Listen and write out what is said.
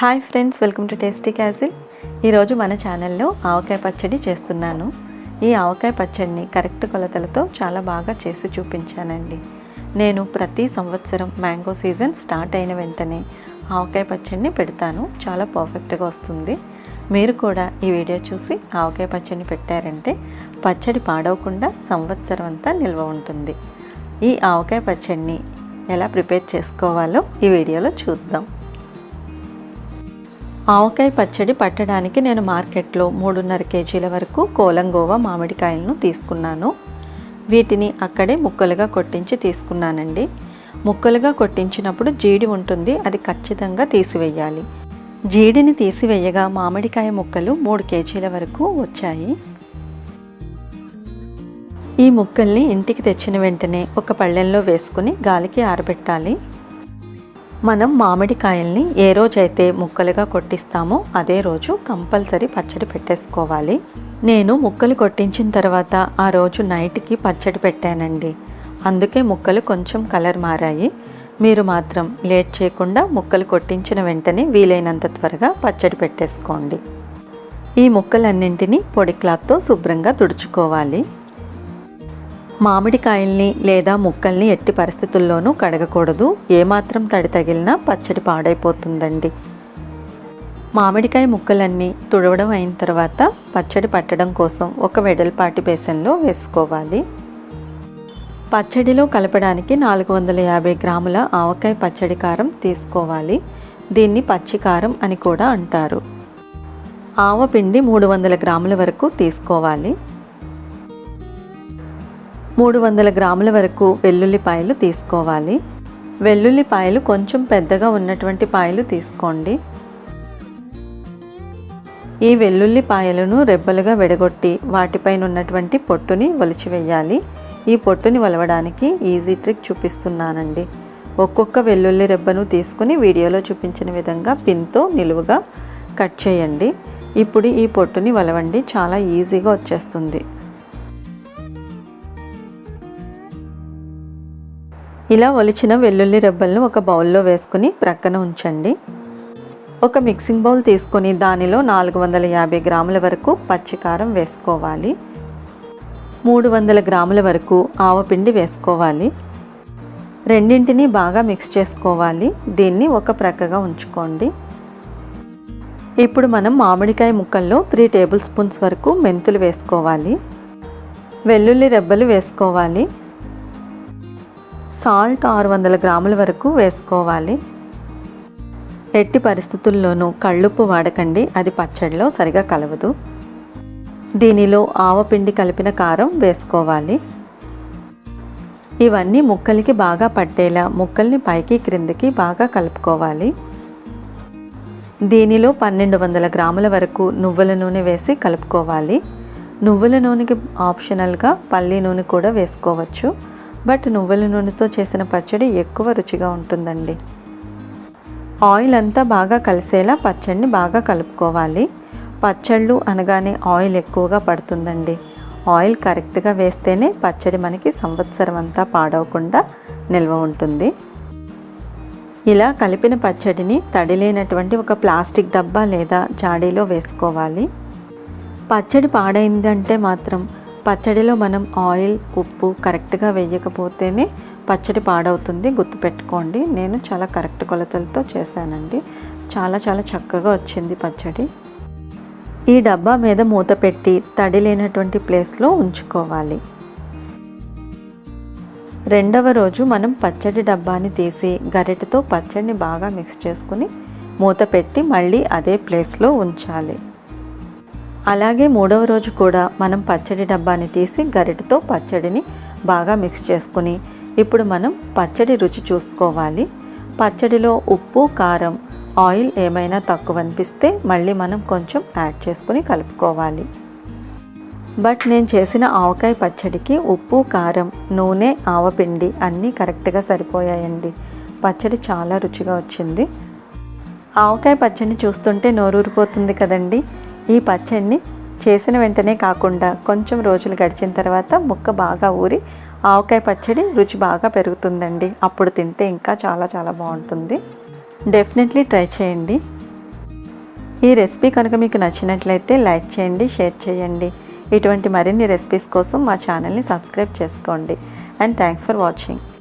Hi friends welcome to Tasty Castle ఈరోజు మన ఛానల్లో ఆవకాయ పచ్చడి చేస్తున్నాను. ఈ ఆవకాయ పచ్చడిని కరెక్ట్ కొలతలతో చాలా బాగా చేసి చూపించానండి. నేను ప్రతి సంవత్సరం మ్యాంగో సీజన్ స్టార్ట్ అయిన వెంటనే ఆవకాయ పచ్చడిని పెడతాను. చాలా పర్ఫెక్ట్గా వస్తుంది. మీరు కూడా ఈ వీడియో చూసి ఆవకాయ పచ్చడిని పెట్టారంటే పచ్చడి పాడవకుండా సంవత్సరం అంతా నిల్వ ఉంటుంది. ఈ ఆవకాయ పచ్చడిని ఎలా ప్రిపేర్ చేసుకోవాలో ఈ వీడియోలో చూద్దాం. ఆవకాయ పచ్చడి పట్టడానికి నేను మార్కెట్లో మూడున్నర కేజీల వరకు కోలంగోవా మామిడికాయలను తీసుకున్నాను. వీటిని అక్కడే ముక్కలుగా కొట్టించి తీసుకున్నానండి. ముక్కలుగా కొట్టించినప్పుడు జీడి ఉంటుంది అది ఖచ్చితంగా తీసివేయాలి. జీడిని తీసివేయగా మామిడికాయ ముక్కలు మూడు కేజీల వరకు వచ్చాయి. ఈ ముక్కల్ని ఇంటికి తెచ్చిన వెంటనే ఒక పళ్ళెంలో వేసుకుని గాలికి ఆరబెట్టాలి. మనం మామిడికాయల్ని ఏ రోజైతే ముక్కలుగా కొట్టిస్తామో అదే రోజు కంపల్సరీ పచ్చడి పెట్టేసుకోవాలి. నేను ముక్కలు కొట్టించిన తర్వాత ఆ రోజు నైట్కి పచ్చడి పెట్టానండి. అందుకే ముక్కలు కొంచెం కలర్ మారాయి. మీరు మాత్రం లేట్ చేయకుండా ముక్కలు కొట్టించిన వెంటనే వీలైనంత త్వరగా పచ్చడి పెట్టేసుకోండి. ఈ ముక్కలన్నింటినీ పొడి క్లాత్తో శుభ్రంగా తుడుచుకోవాలి. మామిడికాయల్ని లేదా ముక్కల్ని ఎట్టి పరిస్థితుల్లోనూ కడగకూడదు. ఏమాత్రం తడి తగిలినా పచ్చడి పాడైపోతుందండి. మామిడికాయ ముక్కలన్నీ తుడవడం అయిన తర్వాత పచ్చడి పట్టడం కోసం ఒక వెడల్పాటి బేసన్లో వేసుకోవాలి. పచ్చడిలో కలపడానికి నాలుగు వందల యాభై గ్రాముల ఆవకాయ పచ్చడి కారం తీసుకోవాలి. దీన్ని పచ్చి కారం అని కూడా అంటారు. ఆవపిండి మూడు వందల గ్రాముల వరకు తీసుకోవాలి. మూడు వందల గ్రాముల వరకు వెల్లుల్లిపాయలు తీసుకోవాలి. వెల్లుల్లిపాయలు కొంచెం పెద్దగా ఉన్నటువంటి పాయలు తీసుకోండి. ఈ వెల్లుల్లిపాయలను రెబ్బలుగా విడగొట్టి వాటిపైన ఉన్నటువంటి పొట్టుని ఒలిచివేయాలి. ఈ పొట్టుని వలవడానికి ఈజీ ట్రిక్ చూపిస్తున్నానండి. ఒక్కొక్క వెల్లుల్లి రెబ్బను తీసుకుని వీడియోలో చూపించిన విధంగా పిన్తో నిలువుగా కట్ చేయండి. ఇప్పుడు ఈ పొట్టుని వలవండి చాలా ఈజీగా వచ్చేస్తుంది. ఇలా ఒలిచిన వెల్లుల్లి రెబ్బలను ఒక బౌల్లో వేసుకుని ప్రక్కన ఉంచండి. ఒక మిక్సింగ్ బౌల్ తీసుకొని దానిలో నాలుగు వందల యాభై గ్రాముల వరకు పచ్చికారం వేసుకోవాలి. మూడు వందల గ్రాముల వరకు ఆవపిండి వేసుకోవాలి. రెండింటిని బాగా మిక్స్ చేసుకోవాలి. దీన్ని ఒక ప్రక్కగా ఉంచుకోండి. ఇప్పుడు మనం మామిడికాయ ముక్కల్లో త్రీ టేబుల్ స్పూన్స్ వరకు మెంతులు వేసుకోవాలి. వెల్లుల్లి రెబ్బలు వేసుకోవాలి. సాల్ట్ ఆరు వందల గ్రాముల వరకు వేసుకోవాలి. ఎట్టి పరిస్థితుల్లోనూ కళ్ళుప్పు వాడకండి అది పచ్చడిలో సరిగా కలవదు. దీనిలో ఆవపిండి కలిపిన కారం వేసుకోవాలి. ఇవన్నీ ముక్కలకి బాగా పట్టేలా ముక్కల్ని పైకి క్రిందికి బాగా కలుపుకోవాలి. దీనిలో పన్నెండు వందల గ్రాముల వరకు నువ్వుల నూనె వేసి కలుపుకోవాలి. నువ్వుల నూనెకి ఆప్షనల్గా పల్లి నూనె కూడా వేసుకోవచ్చు. బట్ నువ్వుల నూనెతో చేసిన పచ్చడి ఎక్కువ రుచిగా ఉంటుందండి. ఆయిల్ అంతా బాగా కలిసేలా పచ్చడిని బాగా కలుపుకోవాలి. పచ్చళ్ళు అనగానే ఆయిల్ ఎక్కువగా పడుతుందండి. ఆయిల్ కరెక్ట్గా వేస్తేనే పచ్చడి మనకి సంవత్సరం అంతా పాడవకుండా నిల్వ ఉంటుంది. ఇలా కలిపిన పచ్చడిని తడిలేనటువంటి ఒక ప్లాస్టిక్ డబ్బా లేదా జాడీలో వేసుకోవాలి. పచ్చడి పాడైందంటే మాత్రం పచ్చడిలో మనం ఆయిల్ ఉప్పు కరెక్ట్గా వేయకపోతేనే పచ్చడి పాడవుతుంది. గుర్తుపెట్టుకోండి నేను చాలా కరెక్ట్ కొలతలతో చేశానండి. చాలా చాలా చక్కగా వచ్చింది పచ్చడి. ఈ డబ్బా మీద మూత పెట్టి తడి లేనటువంటి ప్లేస్లో ఉంచుకోవాలి. రెండవ రోజు మనం పచ్చడి డబ్బాని తీసి గరిటెతో పచ్చడిని బాగా మిక్స్ చేసుకుని మూత పెట్టి మళ్ళీ అదే ప్లేస్లో ఉంచాలి. అలాగే మూడవ రోజు కూడా మనం పచ్చడి డబ్బాని తీసి గరిటతో పచ్చడిని బాగా మిక్స్ చేసుకుని ఇప్పుడు మనం పచ్చడి రుచి చూసుకోవాలి. పచ్చడిలో ఉప్పు కారం ఆయిల్ ఏమైనా తక్కువ అనిపిస్తే మళ్ళీ మనం కొంచెం యాడ్ చేసుకుని కలుపుకోవాలి. బట్ నేను చేసిన ఆవకాయ పచ్చడికి ఉప్పు కారం నూనె ఆవపిండి అన్నీ కరెక్ట్గా సరిపోయాయండి. పచ్చడి చాలా రుచిగా వచ్చింది. ఆవకాయ పచ్చడిని చూస్తుంటే నోరూరిపోతుంది కదండి. ఈ పచ్చడిని చేసిన వెంటనే కాకుండా కొంచెం రోజులు గడిచిన తర్వాత ముక్క బాగా ఊరి ఆవకాయ పచ్చడి రుచి బాగా పెరుగుతుందండి. అప్పుడు తింటే ఇంకా చాలా చాలా బాగుంటుంది. డెఫినెట్లీ ట్రై చేయండి. ఈ రెసిపీ కనుక మీకు నచ్చినట్లయితే లైక్ చేయండి షేర్ చేయండి. ఇటువంటి మరిన్ని రెసిపీస్ కోసం మా ఛానల్ని సబ్స్క్రైబ్ చేసుకోండి. And thanks for watching